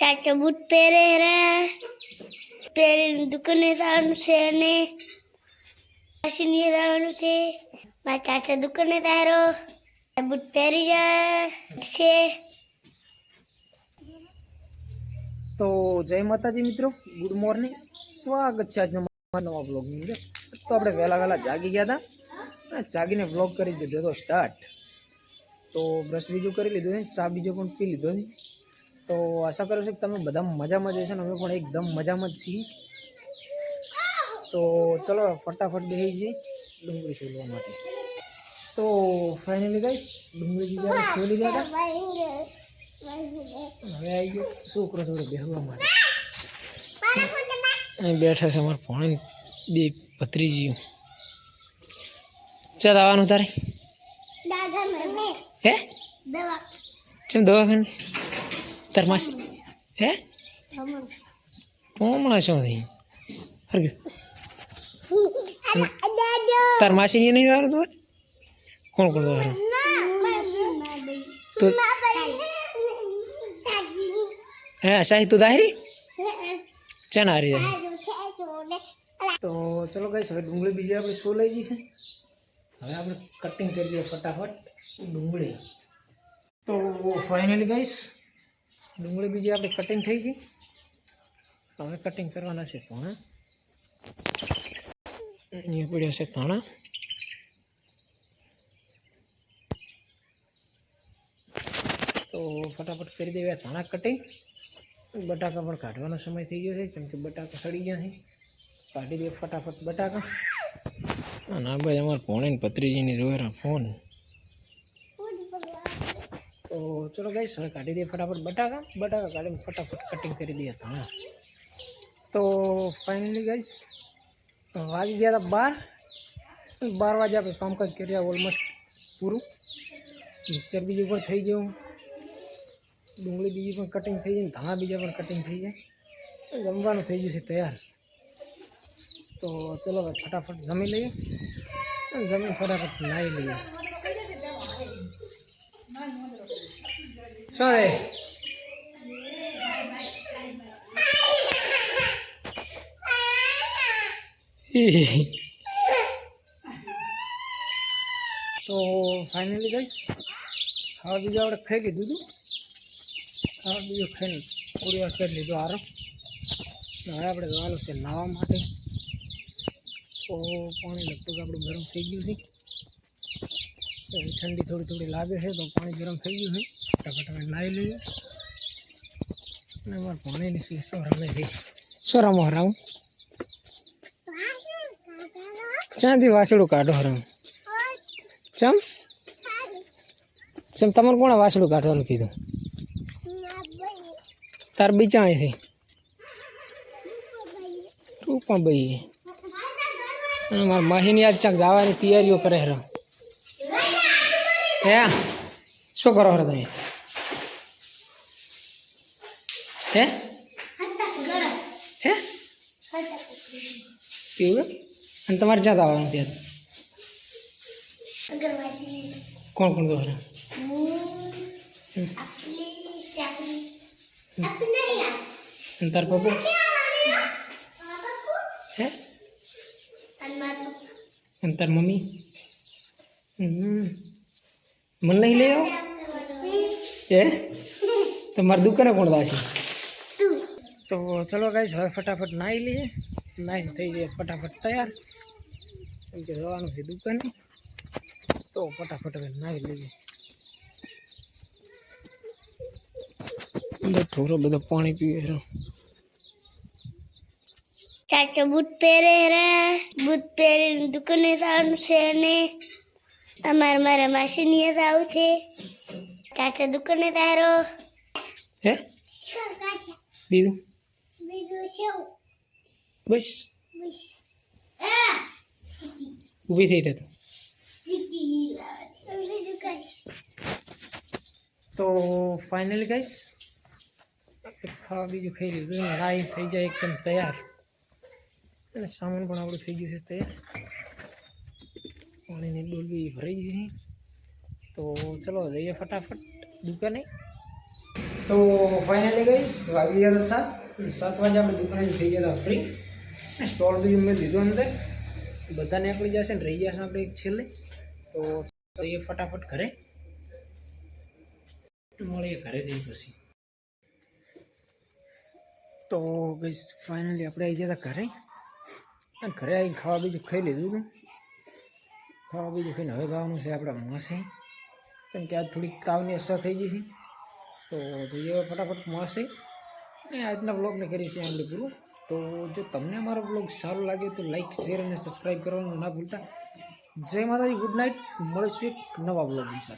चाचा बूट पेरे रे पेरे दुकने दान से ने मशीन ये दान से मैं चाचा दुकने दारो बूट पेरी जा से तो जय माता जी मित्रों गुड मॉर्निंग स्वागत है आज हमारा नवा ब्लॉग में तो अपने वेला वेला जागी गया था हाँ, जागी ने ब्लॉग कर दीदो स्टार्ट तो ब्रश बीजू कर लीधो चा बीजो पी लीधो તો આશા કરું છું કે તમે બધા મજામાં જ હશો ને અમે પણ એકદમ મજામાં જ છીએ તો ચલો ફટાફટ બેસી જઈએ ડુંગળી સોલવા માટે તો ફાઇનલી ગઈશ ડુંગળી બીજા સોલી ગયા હતા હવે આવી ગયો છોકરો થોડો બેહવા માટે અહીં બેઠા છે અમારા ભણી બે ભત્રીજી ચાલ આવવાનું તારે હે ચમ દવાખાને તાર હે હમણાં શું થઈ તરમાસી તાર નહીં સારું તું કોણ કોણ સારું તો હે શાહી તું દાહરી ચેના હારી જાય તો ચલો કઈ હવે ડુંગળી બીજી આપણે શો લઈ ગઈ છે હવે આપણે કટિંગ કરી દઈએ ફટાફટ ડુંગળી તો ફાઇનલી ગાઈશ दुंगळे भी यार कटिंग થઈ ગઈ હવે કટિંગ કરવા છે તો હે એ નિયો પડીયા સેટ ના તો फटाफट કરી દેયા ધણા કટી બટાકા પણ કાઢવાનો સમય થઈ ગયો છે કેમ કે બટાકા સડી ગયા છે કાઢી દે फटाफट બટાકા અને આબય અમાર ઘોણીન પતરીજી ની જોરે ફોન तो चलो गई सर काटी दिए फटाफट बटाका बटाका काटे फटाफट कटिंग कर दिया था ना तो फाइनली गई आगे गया था बार बार वजह पे काम काज कर ऑलमोस्ट पूरु मिक्सर जी पर थी गए डूंगी बीजी पर कटिंग थी गई धा बीजा पर कटिंग थी गई जमवा थी जैसे तैयार तो चलो भाई फटाफट जमी लीए जमीन फटाफट नाई लीए तो फाइनली गाइस हाँ बीजा गोटे खेली दीदू हाँ बीजे खेल पूरी वक्त खेल दीदू आर हमें आप गलो से नवा तो पानी लगभग आप गरम थी गये ठंडी थोड़ी थोड़ी लागे है तो पानी गरम थी गये है શું રમો હરાવું ક્યાંથી વાસડું કાઢો હરાવું ચમ ચમ તમારે કોણ વાસડું કાઢવાનું કીધું તાર બીજા અહીંથી તું પણ ભાઈ મારા માહીની આજ ક્યાંક જવાની તૈયારીઓ કરે હરા હે શું કરો હરા તમે હે હે એવું અને તમારે જ્યાં આવવાનું ત્યાં કોણ કોણ દોહરા તાર પપ્પા હે અને તાર મમ્મી મને લઈ લે આવો હે તમારી દુકાને કોણ દાશી तो चलो गाइस और फटाफट नाइ ली 9 થઈ જાય फटाफट તૈયાર કે જવાનું છે દુકાને તો फटाफट નાઈ લઈ લે અંદર થોડો બધો પાણી પીવેરો કાચા બૂટ પેરે રે બૂટ પેલે દુકને રાન સેને અમાર મરે માસી નિયા આવ છે કાચા દુકાને તારો હે દીદ विश विश तो फाइनल गैस भी जो खेल लड़ाई थी जाए एकदम तैयार सामान पर आप थी जैसे तैयार पानी ने डोल भी भरी गई तो चलो जाइए फटाफट दुकाने तो फाइनली गैस वाली तो साथ સાત વાગે આપણે દુકાને થઈ ગયેલા ફ્રી અને સ્ટોલ બી મેં લીધો અંદર બધાને આપણી જશે ને રહી જશે આપણે એક છેલ્લે તો એ ફટાફટ ઘરે મળીએ ઘરે જઈ પછી તો બસ ફાઇનલી આપણે આવી ગયા હતા ઘરે ઘરે આવીને ખાવા બીજું ખાઈ લીધું હતું ખાવા બીજું ખાઈને હવે ખાવાનું છે આપણા મોસે કેમ કે આજ થોડીક તાવની અસર થઈ ગઈ છે તો જઈએ ફટાફટ મોસે અને આજના બ્લોગને કરી છે એમ પૂરું તો જો તમને મારો બ્લોગ સારો લાગે તો લાઇક શેર અને સબસ્ક્રાઈબ કરવાનું ના ભૂલતા જય માતાજી ગુડ નાઇટ મળીશું એક નવા બ્લોગની સાથે